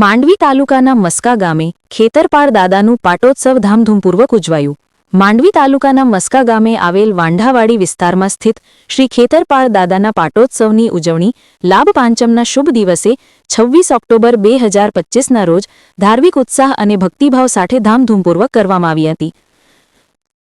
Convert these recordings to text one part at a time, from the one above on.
માંડવી તાલુકાના મસ્કા ગામે ખેતરપાળ દાદાનું પાટોત્સવ ધામધૂમપૂર્વક ઉજવાયું. માંડવી તાલુકાના મસ્કા ગામે આવેલ વાંઢાવાડી વિસ્તારમાં સ્થિત શ્રી ખેતરપાળ દાદાના પાટોત્સવની ઉજવણી લાભ પાંચમના શુભ દિવસે છવ્વીસ ઓક્ટોબર બે હજાર પચ્ચીસના રોજ ધાર્મિક ઉત્સાહ અને ભક્તિભાવ સાથે ધામધૂમપૂર્વક કરવામાં આવી હતી.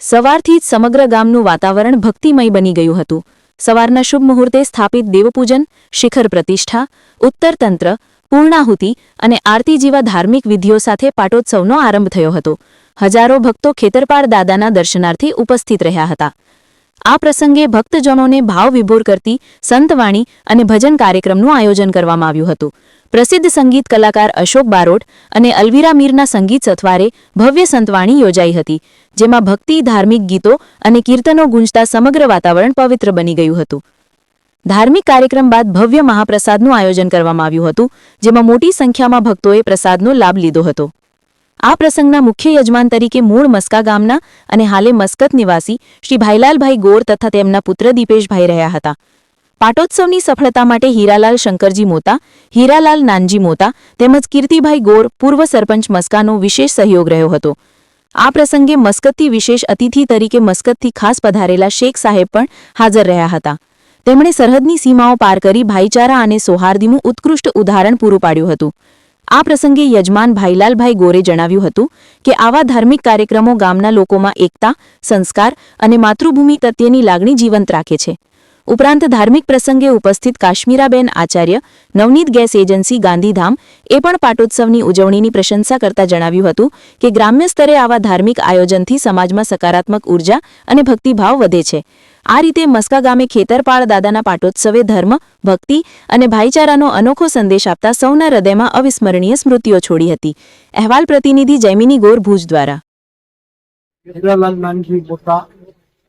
સવારથી જ સમગ્ર ગામનું વાતાવરણ ભક્તિમય બની ગયું હતું. સવારના શુભ મુહૂર્તે સ્થાપિત દેવપૂજન, શિખર પ્રતિષ્ઠા, ઉત્તરતંત્ર પૂર્ણાહુતિ અને આરતી જેવા ધાર્મિક વિધિઓ સાથે પાટોત્સવનો આરંભ થયો હતો. હજારો ભક્તો ખેતરપાળ દાદાના દર્શનાર્થે ઉપસ્થિત રહ્યા હતા. આ પ્રસંગે ભક્તજનોને ભાવ વિભોર કરતી સંતવાણી અને ભજન કાર્યક્રમનું આયોજન કરવામાં આવ્યું હતું. પ્રસિદ્ધ સંગીત કલાકાર અશોક બારોટ અને અલવીરા મીરના સંગીત સથવારે ભવ્ય સંતવાણી યોજાઈ હતી, જેમાં ભક્તિ, ધાર્મિક ગીતો અને કીર્તનો ગુંજતા સમગ્ર વાતાવરણ પવિત્ર બની ગયું હતું. ધાર્મિક કાર્યક્રમ બાદ ભવ્ય મહાપ્રસાદનું આયોજન કરવામાં આવ્યું હતું, જેમાં મોટી સંખ્યામાં ભક્તોએ પ્રસાદનો લાભ લીધો હતો. આ પ્રસંગના મુખ્ય યજમાન તરીકે મૂળ મસ્કા ગામના અને હાલે મસ્કત નિવાસી શ્રી ભાઈલાલભાઈ ગોર તથા તેમના પુત્ર દીપેશભાઈ રહ્યા હતા. પાટોત્સવની સફળતા માટે હીરાલાલ શંકરજી મોતા, હીરાલાલ નાનજી મોતા તેમજ કીર્તિભાઈ ગોર પૂર્વ સરપંચ મસ્કાનો વિશેષ સહયોગ રહ્યો હતો. આ પ્રસંગે મસ્કતથી વિશેષ અતિથિ તરીકે મસ્કતથી ખાસ પધારેલા શેખ સાહેબ પણ હાજર રહ્યા હતા. તેમણે સરહદની સીમાઓ પાર કરી ભાઈચારા અને સૌહાર્દીનું ઉત્કૃષ્ટ ઉદાહરણ પૂરું પાડ્યું હતું. આ પ્રસંગે યજમાન ભાઈલાલભાઈ ગોરે જણાવ્યું હતું કે આવા ધાર્મિક કાર્યક્રમો ગામના લોકોમાં એકતા, સંસ્કાર અને માતૃભૂમિ પ્રત્યેની લાગણી જીવંત રાખે છે. ઉપરાંત ધાર્મિક પ્રસંગે ઉપસ્થિત કાશ્મીરાબેન આચાર્ય, નવનીત ગેસ એજન્સી ગાંધીધામ એ પણ પાટોત્સવની ઉજવણીની પ્રશંસા કરતા જણાવ્યું હતું કે ગ્રામ્ય સ્તરે આવા ધાર્મિક આયોજનથી સમાજમાં સકારાત્મક ઊર્જા અને ભક્તિભાવ વધે છે. આ રીતે મસ્કા ગામે ખેતરપાળ દાદાના પાટોત્સવે ધર્મ, ભક્તિ અને ભાઈચારાનો અનોખો સંદેશ આપતા સૌના હૃદયમાં અવિસ્મરણીય સ્મૃતિઓ છોડી હતી. અહેવાલ પ્રતિનિધિ જૈમિની ગોર ભુજ દ્વારા.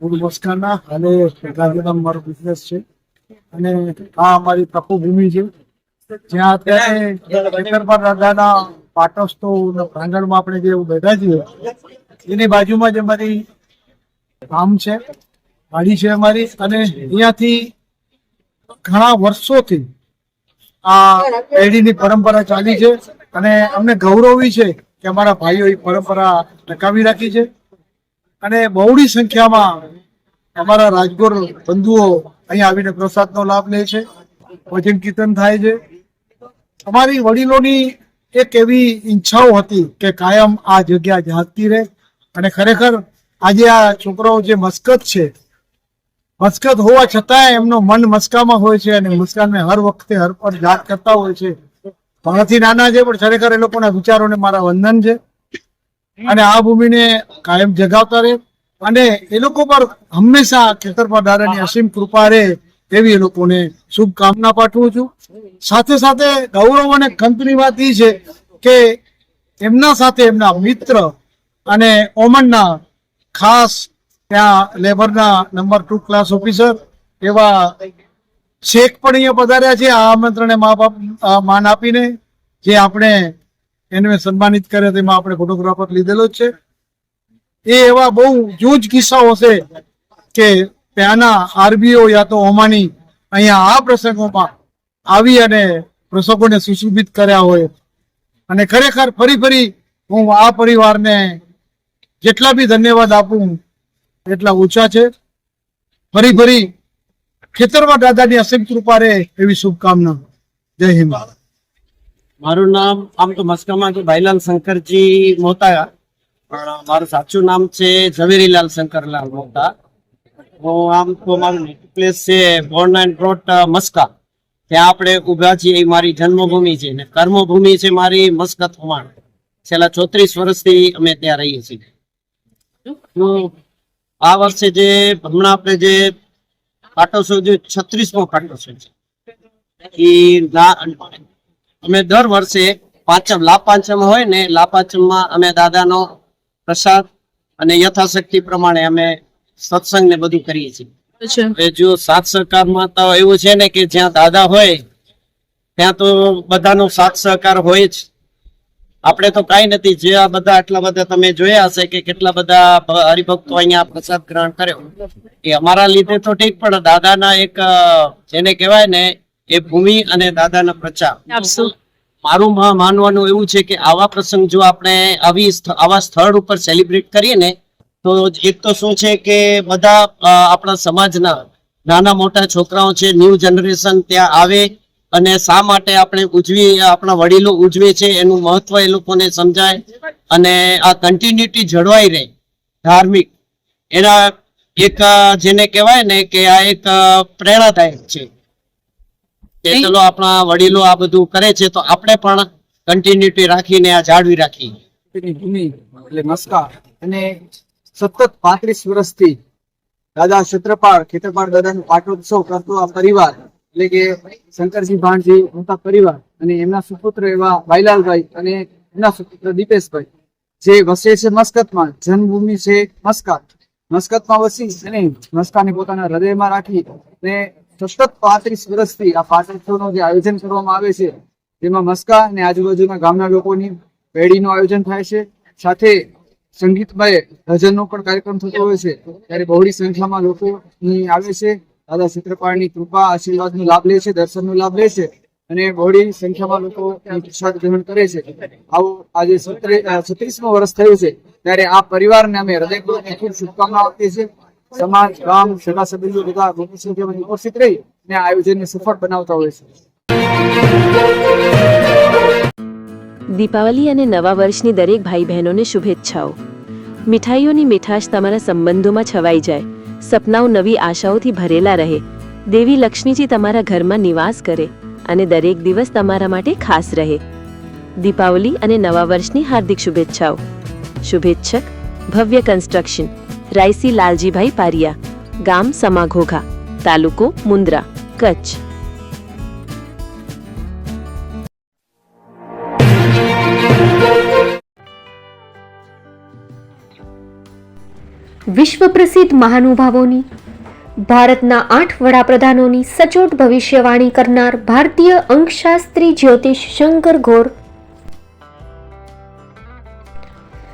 મસ્કાના અને ગાંધીધામ મારો બિઝનેસ છે. અને આ અમારી તપોભૂમિ છે. જ્યાં અત્યારે ખેતરપાળ રાજાના પાટોત્સવ પ્રાંગણમાં આપણે જે બેઠા છીએ, એની બાજુમાં જ અમારી ગામ છે, વાડી છે અમારી. અને અહીંયાથી ઘણા વર્ષોથી આ પેઢીની પરંપરા ચાલી છે. અને અમને ગૌરવી છે કે અમારા ભાઈઓ એ પરંપરા ટકાવી રાખી છે. અને બહોળી સંખ્યામાં અમારા રાજગોર બંધુઓ અહીંયા આવીને પ્રસાદનો લાભ લે છે, ભજન કીર્તન થાય છે. અમારી વડીલોની એક એવી ઈચ્છાઓ હતી કે કાયમ આ જગ્યા જાગતી રહે અને ખરેખર આજે આ છોકરાઓ જે મસ્કત છે, મસ્કત હોવા છતાંય એમનો મન મસ્કામાં હોય છે અને મસ્કાને હર વખતે હર પર જાત કરતા હોય છે. ભણથી નાના છે પણ ખરેખર એ લોકોના વિચારોને મારા વંદન છે. અને આ ભૂમિને કાયમ જગાવતા રહે. અને એ લોકો પર હંમેશા ખેતરપાળ દાદાની અસીમ કૃપા રહે એવી એ લોકોને શુભકામના પાઠવું છું. સાથે સાથે ગૌરવ અને ખંતની વાત એ છે કે એમના સાથે એમના મિત્ર અને ઓમનના ખાસ ત્યાં લેબરના નંબર ટુ ક્લાસ ઓફિસર એવા શેખ પણ અહીંયા પધાર્યા છે. આ આમંત્રણે મા બાપ માન આપીને જે આપણે એને સન્માનિત કરે તેમાં આપણે ફોટોગ્રાફર લીધેલો છે. એ એવા બહુ જૂજ કિસ્સાઓ છે કે ત્યાંના આરબીઓ યા તો ઓમાની અહીંયા આ પ્રસંગોમાં આવી અને પ્રસંગોને સુશોભિત કર્યા હોય. અને ખરેખર ફરી ફરી હું આ પરિવારને જેટલા બી ધન્યવાદ આપું, એટલા ઓછા છે. ફરી ફરી ખેતરમાં દાદાની અસીમ કૃપા રહે એવી શુભકામના. જય હિન્દ. મારું નામ આમ તો મસ્કામાં તો ભાઈલાલ શંકરજી મોતા પણ મારું સાચું નામ છે ઝવેરીલાલ શંકરલાલ મોતા હું આમ તો મારું પ્લેસ છે બોર્ન એન્ડ બ્રોટ મસ્કા. ત્યાં આપણે ઊભા છીએ, એ મારી જન્મભૂમિ છે ને કર્મભૂમિ છે મારી મસ્કત હુમાણ છેલ્લા ચોત્રીસ વર્ષથી અમે ત્યાં રહીએ છીએ. આ વર્ષે જે હમણાં આપણે જે પાટોત્સવ જે છત્રીસમો પાટોત્સવ છે એ અમે દર વર્ષે પાંચમ લાભપાંચમ હોય ને લાભપાંચમમાં અમે દાદાનો પ્રસાદ અને યથાશક્તિ પ્રમાણે અમે સત્સંગ ને બધું કરીએ છીએ. જો સાથ સહકારમાં તો એવું છે ને કે જ્યાં દાદા હોય ત્યાં તો બધાનો સાથ સહકાર હોય જ. આપણે તો કઈ નથી જે આ બધા આટલા બધા તમે જોયા હશે કે કેટલા બધા હરિભક્તો અહીંયા પ્રસાદ ગ્રહણ કર્યો. એ અમારા લીધે તો ઠીક પણ દાદાના એક જેને કહેવાય ને એ ભૂમિ અને દાદાના પ્રચાર. મારું માનવાનું એવું છે કે આવા પ્રસંગ જો આપણે આવી આવા સ્થળ ઉપર સેલિબ્રેટ કરીએ ને તો એક તો શું છે કે બધા આપણા સમાજના નાના મોટા છોકરાઓ છે ન્યૂ જનરેશન ત્યાં આવે અને શા માટે આપણે ઉજવી આપણા વડીલો ઉજવે છે એનું મહત્વ એ લોકોને સમજાય અને આ કન્ટિન્યુટી જળવાઈ રહે ધાર્મિક. એના એક જેને કહેવાય ને કે આ એક પ્રેરણાદાયક છે. કે ચલો આપણા વડીલો આ બધું કરે છે તો આપણે પણ કન્ટિન્યુટી રાખીને આ જાળવી રાખીએ. એટલે નમસ્કાર. અને સતત પાંત્રીસ વર્ષથી દાદા ક્ષેત્રપાળ ખેતરપાળ દાદાનો પાટોત્સવ કરતો આ પરિવાર એટલે કે શંકરસિંહ ભાણજી મોટા પરિવાર અને એમના સુપુત્ર એવા ભાઈલાલભાઈ અને એમના સુપુત્ર દીપેશભાઈ જે વસે છે મસ્કતમાં જન્મભૂમિ છે મસ્કાત. મસ્કતમાં વસી અને મસ્કાને પોતાના હૃદયમાં રાખી અને સતત પાંત્રીસ વર્ષથી આ પાટોત્સવનું જે આયોજન કરવામાં આવે છે, તેમાં મસ્કા અને આજુબાજુના ગામના લોકોની પેઢીનું આયોજન થાય છે. સાથે સંગીતમય ભજનનો પણ કાર્યક્રમ થતો હોય છે. ત્યારે બહોળી સંખ્યામાં લોકો આવે છે. દાદા ક્ષેત્રપાળની કૃપા, આશીર્વાદનો લાભ લે છે, દર્શનનો લાભ લે છે અને બહોળી સંખ્યામાં લોકો પ્રસાદ ગ્રહણ કરે છે. આવો આજે છત્રીસમો વર્ષ થયું છે. ત્યારે આ પરિવારને અમે હૃદયપૂર્વક ખૂબ શુભકામના આપીએ છીએ. સમાજ, ગામ સભ્યો બધા સંખ્યામાં ઉપસ્થિત રહી અને આયોજનને સફળ બનાવતા હોય છે. દીપાવલી અને નવા વર્ષની દરેક ભાઈ બહેનોને શુભેચ્છાઓ. મીઠાઈઓની મીઠાશ તમારા સંબંધોમાં છવાઈ જાય. સપનાઓ નવી આશાઓથી ભરેલા રહે. દેવી લક્ષ્મીજી તમારા ઘરમાં નિવાસ કરે અને દરેક દિવસ તમારા માટે ખાસ રહે. દીપાવલી અને નવા વર્ષની હાર્દિક શુભેચ્છાઓ. શુભેચ્છક ભવ્ય કન્સ્ટ્રક્શન રાયસી લાલજીભાઈ પારિયા, ગામ સમાઘોઘા, તાલુકો મુન્દ્રા કચ્છ. વિશ્વ પ્રસિદ્ધ મહાનુભાવોની, ભારતના આઠ વડાપ્રધાનોની સચોટ ભવિષ્યવાણી કરનાર ભારતીય અંકશાસ્ત્રી જ્યોતિષ શંકર ઘોર